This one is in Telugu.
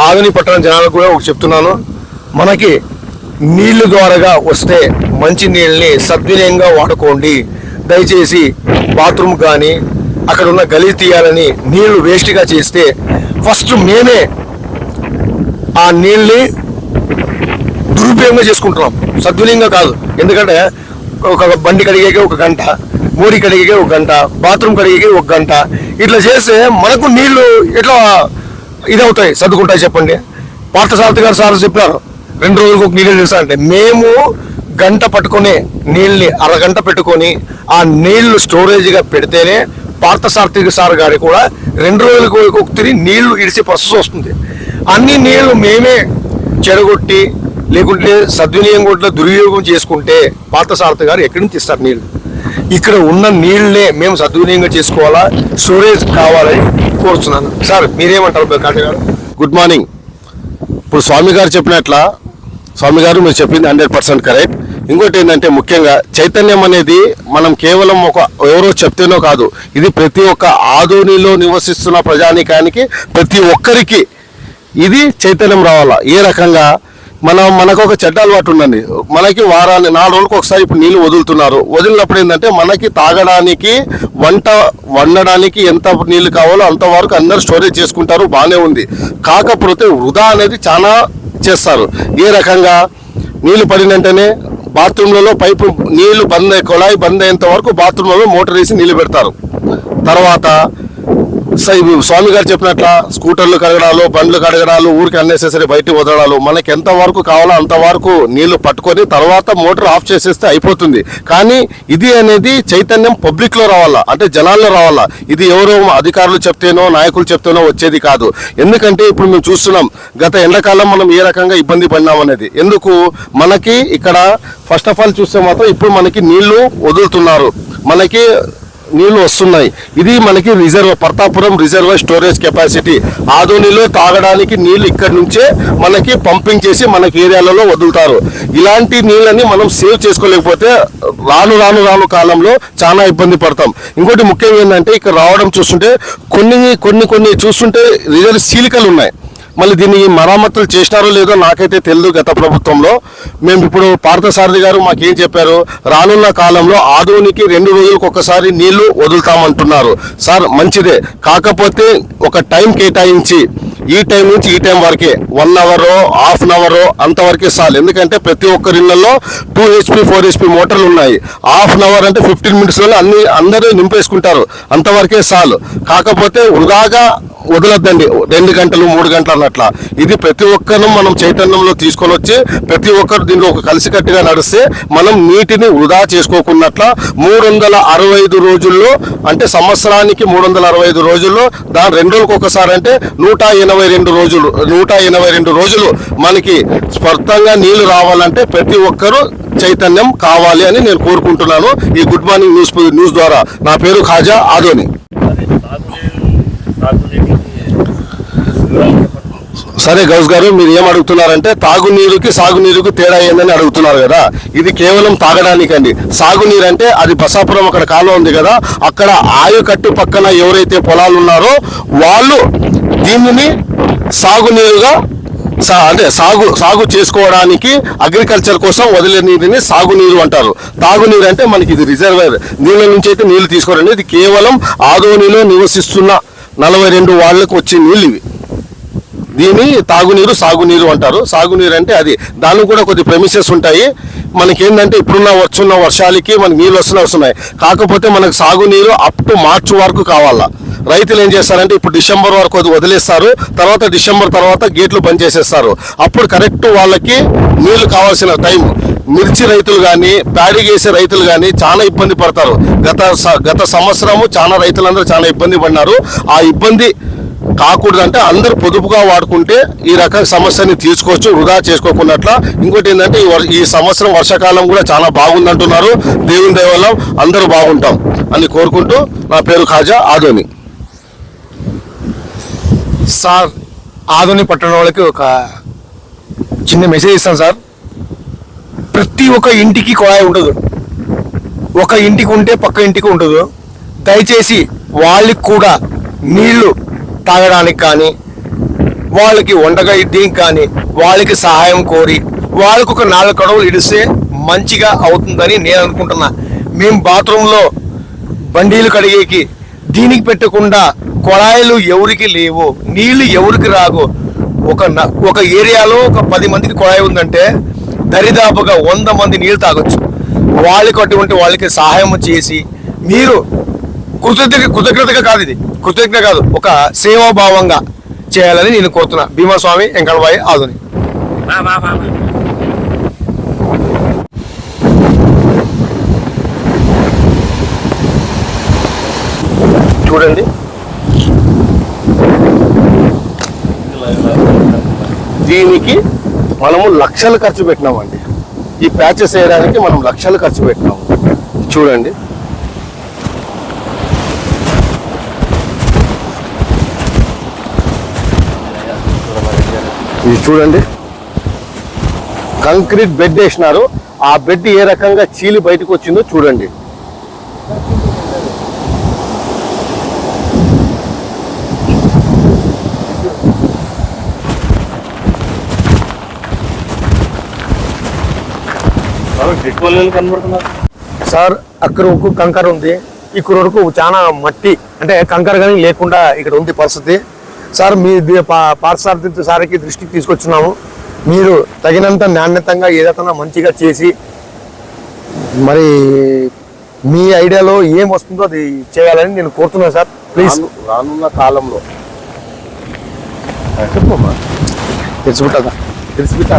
ఆధుని పట్టణ జనాలకు కూడా ఒకటి చెప్తున్నాను. మనకి నీళ్ళు ద్వారాగా వస్తే మంచి నీళ్ళని సద్వినియంగా వాడుకోండి. దయచేసి బాత్రూమ్ కానీ అక్కడ ఉన్న గలీ తీయాలని నీళ్ళు వేస్ట్గా చేస్తే ఫస్ట్ మేమే ఆ నీళ్ళని దురుపయోగంగా చేసుకుంటున్నాం. సద్వినియంగా కాదు. ఎందుకంటే ఒక బండి కడిగేకే ఒక గంట మోరి కడిగేకే ఒక గంట బాత్రూమ్ కడిగేకే ఒక గంట. ఇట్లా చేస్తే మనకు నీళ్ళు ఎట్లా ఇదవుతాయి సర్దుకుంటాయి చెప్పండి. పార్థసారథి గారు సార్ చెప్పినారు రెండు రోజులకు ఒక నీళ్ళు తెలుసా మేము గంట పట్టుకొని నీళ్ళని అరగంట పెట్టుకొని ఆ నీళ్ళు స్టోరేజ్గా పెడితేనే పార్థసారథి సార్ గారి కూడా రెండు రోజులకు ఒకటి నీళ్ళు ఇడిసే పరిస్థితి వస్తుంది. అన్ని నీళ్ళు మేమే చెడగొట్టి లేకుంటే సద్వినియోగం కూడా దుర్వినియోగం చేసుకుంటే పార్థసారథి గారు ఎక్కడి నుంచి ఇస్తారు నీళ్ళు ఇక్కడ ఉన్న నీళ్ళనే మేము సద్వినియోగంగా చేసుకోవాలా? స్టోరేజ్ కావాలని కోరుతున్నాను సార్ మీరేమంటారు కాటి గారు? Good morning. ఇప్పుడు స్వామి గారు చెప్పినట్ల స్వామి గారు మీరు చెప్పింది హండ్రెడ్ పర్సెంట్ కరెక్ట్. ఇంకోటి ఏంటంటే ముఖ్యంగా చైతన్యం అనేది మనం కేవలం ఒక ఎవరో చెప్తేనో కాదు ఇది ప్రతి ఒక్క ఆధునిలో నివసిస్తున్న ప్రజానికానికి ప్రతి ఒక్కరికి ఇది చైతన్యం రావాలా? ఏ రకంగా? మనం మనకు ఒక చెడ్డ అలవాటు ఉండండి మనకి వారాన్ని నాలుగు రోజులకు ఒకసారి ఇప్పుడు నీళ్ళు వదులుతున్నారు. వదిలినప్పుడు ఏంటంటే మనకి తాగడానికి వంట వండడానికి ఎంత నీళ్ళు కావాలో అంతవరకు అందరు స్టోరేజ్ చేసుకుంటారు బాగానే ఉంది. కాకపోతే వృధా అనేది చాలా చేస్తారు. ఏ రకంగా? నీళ్ళు పడిన వెంటనే బాత్రూంలలో పైపు నీళ్ళు బంద్ అయ్యే- కుళాయి బంద్ అయ్యేంత వరకు బాత్రూంలలో మోటార్ వేసి నీళ్ళు పెడతారు. తర్వాత స్వామి గారు చెప్పినట్ల స్కూటర్లు కడగడాలు బండ్లు కడగడాలు ఊరికి అన్నెసెసరీ బయట వదలడాలు. మనకి ఎంత వరకు కావాలో అంతవరకు నీళ్ళు పట్టుకొని తర్వాత మోటార్ ఆఫ్ చేసేస్తే అయిపోతుంది. కానీ ఇది అనేది చైతన్యం పబ్లిక్లో రావాలా? అంటే జనాల్లో రావాలా? ఇది ఎవరో అధికారులు చెప్తేనో నాయకులు చెప్తేనో వచ్చేది కాదు. ఎందుకంటే ఇప్పుడు మేము చూస్తున్నాం గత ఎండాకాలం మనం ఏ రకంగా ఇబ్బంది పడినాం అనేది. ఎందుకు? మనకి ఇక్కడ ఫస్ట్ ఆఫ్ ఆల్ చూస్తే మాత్రం ఇప్పుడు మనకి నీళ్ళు వదులుతున్నారు. మనకి నీళ్ళు వస్తున్నాయి. ఇది మనకి reserve Prathapuram reserve storage capacity. ఆధోనిలో తాగడానికి నీళ్ళు ఇక్కడి నుంచే మనకి పంపింగ్ చేసి మనకి ఏరియాలలో వదులుతారు. ఇలాంటి నీళ్ళని మనం సేవ్ చేసుకోలేకపోతే రాను రాను రాను కాలంలో చాలా ఇబ్బంది పడతాం. ఇంకోటి ముఖ్యంగా ఏంటంటే ఇక్కడ రావడం చూస్తుంటే కొన్ని కొన్ని కొన్ని చూస్తుంటే రిజర్వ్ సీలికలు ఉన్నాయి. మళ్ళీ దీన్ని మరామతులు చేసినారో లేదో నాకైతే తెలియదు గత ప్రభుత్వంలో. మేము ఇప్పుడు పార్థసారథి గారు మాకేం చెప్పారు? రానున్న కాలంలో ఆదోనికి రెండు రోజులకు ఒకసారి నీళ్ళు వదులుతామంటున్నారు. సార్ మంచిదే. కాకపోతే ఒక టైం కేటాయించి ఈ టైం నుంచి ఈ టైం వరకే one hour half an hour అంతవరకే చాలు. ఎందుకంటే ప్రతి ఒక్కరి ఇళ్ళలో టూ హెచ్పి ఫోర్ హెచ్పి మోటార్లు ఉన్నాయి. హాఫ్ అన్ అవర్ అంటే ఫిఫ్టీన్ మినిట్స్లో అన్ని అందరూ నింపేసుకుంటారు. అంతవరకే చాలు. కాకపోతే వృధాగా వదలొద్దండి. రెండు గంటలు మూడు గంటలు అన్నట్ల. ఇది ప్రతి ఒక్కరు మనం చైతన్యంలో తీసుకొని వచ్చి ప్రతి ఒక్కరు దీనిలో ఒక కలిసికట్టుగా నడిస్తే మనం నీటిని వృధా చేసుకోకున్నట్ల మూడు వందల అరవై ఐదు రోజుల్లో అంటే సంవత్సరానికి మూడు వందల అరవై ఐదు రోజుల్లో దాని రెండు రోజులకు ఒకసారి అంటే నూట ఎనభై రెండు రోజులు నూట ఎనభై రెండు రోజులు మనకి స్పష్టంగా నీళ్ళు రావాలంటే ప్రతి ఒక్కరూ చైతన్యం కావాలి అని నేను కోరుకుంటున్నాను. ఈ గుడ్ మార్నింగ్ న్యూస్ న్యూస్ ద్వారా. నా పేరు ఖాజా ఆదోని సరే గౌస్ గారు మీరు ఏం అడుగుతున్నారంటే తాగునీరుకి సాగునీరుకి తేడా ఏందని అడుగుతున్నారు కదా. ఇది కేవలం తాగడానికండి. సాగునీరు అంటే అది బసాపురం అక్కడ కాలువ ఉంది కదా అక్కడ ఆయుకట్టు పక్కన ఎవరైతే పొలాలు ఉన్నారో వాళ్ళు దీనిని సాగునీరుగా సా అంటే సాగు సాగు చేసుకోవడానికి అగ్రికల్చర్ కోసం వదిలే నీరుని సాగునీరు అంటారు. తాగునీరు అంటే మనకి ఇది రిజర్వేర్. దీని నుంచి అయితే నీళ్ళు తీసుకోరండి. ఇది కేవలం ఆదోనిలో నివసిస్తున్న నలభై రెండు వాళ్ళకు వచ్చే నీళ్ళు ఇవి. దీన్ని తాగునీరు సాగునీరు అంటారు. సాగునీరు అంటే అది. దానికి కూడా కొద్ది ప్రెమిసెస్ ఉంటాయి. మనకి ఏంటంటే ఇప్పుడున్న వచ్చున్న వర్షాలకి మనకి నీళ్ళు వస్తున్నాయి వస్తున్నాయి కాకపోతే మనకు సాగునీరు అప్ టు మార్చ్ వరకు కావాలా. రైతులు ఏం చేస్తారంటే ఇప్పుడు డిసెంబర్ వరకు వదిలేస్తారు తర్వాత డిసెంబర్ తర్వాత గేట్లు బంద్ చేసేస్తారు. అప్పుడు కరెక్ట్ వాళ్ళకి నీళ్ళు కావాల్సిన టైం. మిర్చి రైతులు కానీ ప్యాడీ చేసే రైతులు కానీ చాలా ఇబ్బంది పడతారు. గత స- గత సంవత్సరము చాలా రైతులందరూ చాలా ఇబ్బంది పడినారు. ఆ ఇబ్బంది కాకూడదంటే అందరూ పొదుపుగా వాడుకుంటే ఈ రకం సమస్యని తీసుకోవచ్చు వృధా చేసుకోకున్నట్ల. ఇంకోటి ఏంటంటే ఈ ఈ సంవత్సరం వర్షాకాలం కూడా చాలా బాగుందంటున్నారు. దేవుని దయ అందరూ బాగుంటాం అని కోరుకుంటూ నా పేరు ఖాజా ఆదోని. సార్ ఆధునిక పట్టణ వాళ్ళకి ఒక చిన్న మెసేజ్ ఇస్తాను సార్. ప్రతి ఒక్క ఇంటికి కుళాయి ఉండదు ఒక ఇంటికి ఉంటే పక్క ఇంటికి ఉండదు దయచేసి వాళ్ళకి కూడా నీళ్ళు తాగడానికి కానీ వాళ్ళకి వండగా దీనికి కానీ వాళ్ళకి సహాయం కోరి వాళ్ళకు ఒక నాలుగు కడవలు ఇడిస్తే మంచిగా అవుతుందని నేను అనుకుంటున్నా. మేము బాత్రూంలో బండీలు కడిగేకి దీనికి పెట్టకుండా కొళాయిలు ఎవరికి లేవు నీళ్ళు ఎవరికి రాగు ఒక ఒక ఏరియాలో ఒక పది మందికి కొళాయి ఉందంటే దరిదాపుగా వంద మంది నీళ్ళు తాగొచ్చు. వాళ్ళకి అటువంటి వాళ్ళకి సహాయం చేసి మీరు కృతజ్ఞత కృతజ్ఞతగా కాదు ఇది. కృతజ్ఞత కాదు ఒక సేవాభావంగా చేయాలని నేను కోరుతున్నా. భీమాస్వామి వెంకటబాయి ఆధుని. చూడండి. దీనికి మనము లక్షలు ఖర్చు పెట్టినామండి. ఈ ప్యాచెస్ వేయడానికి మనం లక్షలు ఖర్చు పెట్టినాము చూడండి. ఇది చూడండి. కంక్రీట్ బెడ్ వేసినారు. ఆ బెడ్ ఏ రకంగా చీలి బయటకు వచ్చిందో చూడండి. సార్ అక్కడ ఒక కంకర ఉంది. ఇక్కడ వరకు చాలా మట్టి అంటే కంకర కానీ లేకుండా ఇక్కడ ఉంది పరిస్థితి. సార్ మీ ది- పా- పాఠశాల సార్కి దృష్టికి తీసుకొచ్చున్నాము. మీరు తగినంత నాణ్యతంగా ఏదైనా మంచిగా చేసి మరి మీ ఐడియాలో ఏం వస్తుందో అది చేయాలని నేను కోరుతున్నాను సార్. ప్లీజ్ రాను- రానున్న కాలంలో. చెప్పమ్మా తెలుసుకుంటుందా తెలిసిపిస్తా